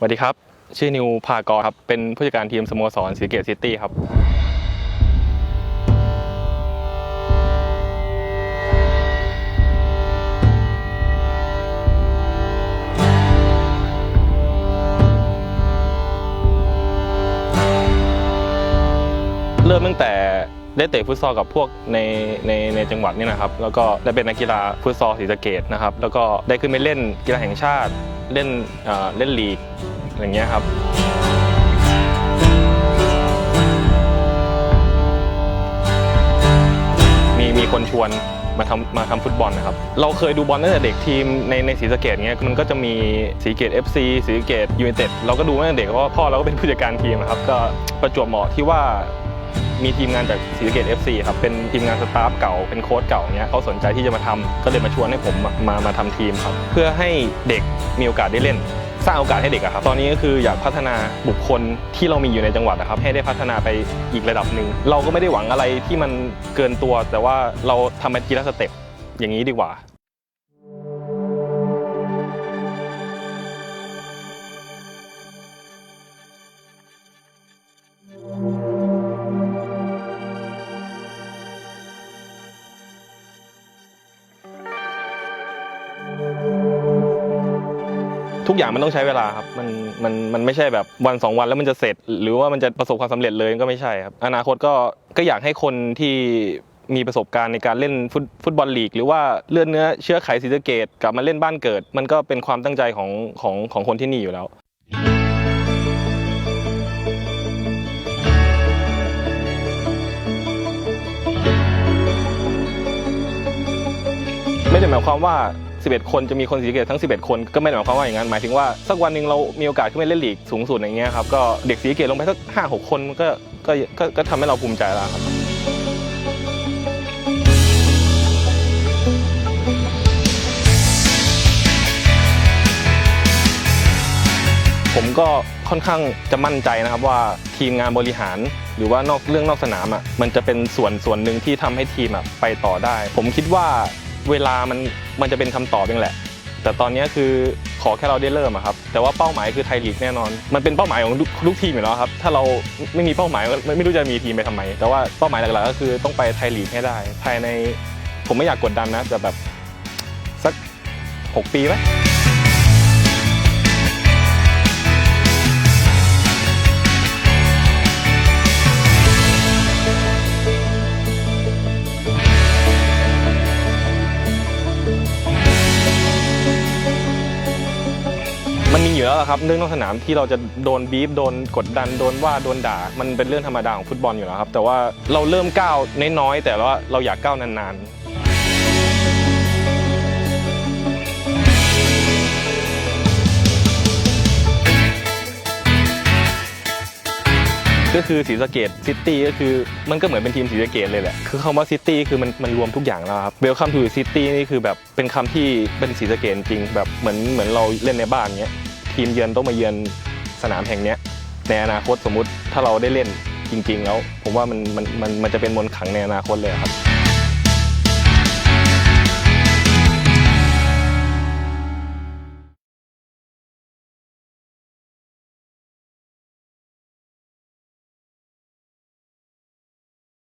สวัสดีครับ ชื่อนิวภากรครับ เป็นผู้จัดการทีมสโมสรศรีสะเกตซิตี้ครับ เริ่มตั้งแต่ ได้เตะฟุตซอลกับพวกในในในจังหวัดนี่นะครับ แล้วก็ได้เป็นนักกีฬาฟุตซอลศรีสะเกดนะครับ แล้วก็ได้ขึ้นไปเล่นกีฬาแห่งชาติ เล่นเอ่อเล่นลีกอย่างเงี้ยครับมีมีคนชวนมาทำมาทำฟุตบอลนะครับ เราเคยดูบอลตั้งแต่เด็กทีมในในศรีสะเกดเงี้ยมันก็จะมีศรีสเกด FC ศรีสะเกดยูไนเต็ดเราก็ดูมาตั้งแต่เด็กเพราะพ่อเราก็เป็นผู้จัดการทีมนะครับ ก็ประจวบเหมาะที่ว่า มีทีมงานจากศรีสะเกด FC ครับเป็นทีมงานสตาฟเก่าเป็นโค้ชเก่าเงี้ยเขาสนใจที่จะมาทำก็เลยมาชวนให้ผมมามามาทำทีมครับ เพื่อให้เด็กมีโอกาสได้เล่นสร้างโอกาสให้เด็กอะครับ ตอนนี้ก็คืออยากพัฒนาบุคคลที่เรามีอยู่ในจังหวัดนะครับ ให้ได้พัฒนาไปอีกระดับหนึ่ง เราก็ไม่ได้หวังอะไรที่มันเกินตัว แต่ว่าเราทำเป็นทีละสเต็ปอย่างนี้ดีกว่า ทุกอย่างมันต้องใช้เวลาครับมันมันมันไม่ใช่แบบวันสองวันแล้วมันจะเสร็จ หรือว่ามันจะประสบความสำเร็จเลยก็ไม่ใช่ครับ อนาคตก็ก็อยากให้คนที่มีประสบการณ์ในการเล่นฟุตฟุตบอลลีก หรือว่าเลื่อดเนื้อเชื้อไขศรีสะเกดกลับมาเล่นบ้านเกิด มันก็เป็นความตั้งใจของของของคนที่นี่อยู่แล้วไม่ได้หมายความว่า 11 คนจะมีคนศรีสะเกดทั้ง 11 คนก็ไม่ได้หมายความว่าอย่างนั้นหมายถึงว่าสักวันหนึ่งเรามีโอกาสขึ้นไปเล่นลีกสูงสุดอย่างเงี้ยครับก็เด็กศรีสะเกดลงไปสัก5 6 คนก็ก็ก็ก็ทำให้เราภูมิใจแล้วครับผมก็ค่อนข้างจะมั่นใจนะครับว่าทีมงานบริหาร หรือว่านอกเรื่องนอกสนามอะมันจะเป็นส่วนส่วนหนึ่งที่ทำให้ทีมอะไปต่อได้ ผมคิดว่า เวลามันมันจะเป็นคำตอบเองแหละ แต่ตอนนี้คือขอแค่เราได้เริ่มอะครับแต่ว่าเป้าหมายคือไทยลีกแน่นอน มันเป็นเป้าหมายของทุกทีมอยู่แล้วครับถ้าเราไม่มีเป้าหมายก็ไม่ไม่รู้จะมีทีมไปทำไม แต่ว่าเป้าหมายหลักๆก็คือต้องไปไทยลีกให้ได้ ภายในผมไม่อยากกดดันนะแต่แบบสักหกปีไหม อยู่แล้วครับเรื่องนอกสนามที่เราจะโดนบีบโดนกดดันโดนว่าโดนด่า มันเป็นเรื่องธรรมดาของฟุตบอลอยู่แล้วครับ แต่ว่าเราเริ่มก้าวน้อยๆแต่ว่าเราอยากก้าวนานๆก็คือศรีสะเกดซิตี้ก็คือมันก็เหมือนเป็นทีมศรีสะเกดเลยแหละคือคำว่าซิตี้คือมันมันรวมทุกอย่างแล้วครับเวลคัมทูซิตี้นี่คือแบบเป็นคำที่เป็นศรีสะเกดจริงแบบเหมือนเหมือนเราเล่นในบ้านเงี้ย ทีมเยือนต้องมาเยือนสนามแห่งนี้ในอนาคตสมมุติถ้าเราได้เล่นจริง ๆ แล้ว ผมว่ามันมันมันมันจะเป็นมนต์ขังในอนาคตเลยครับ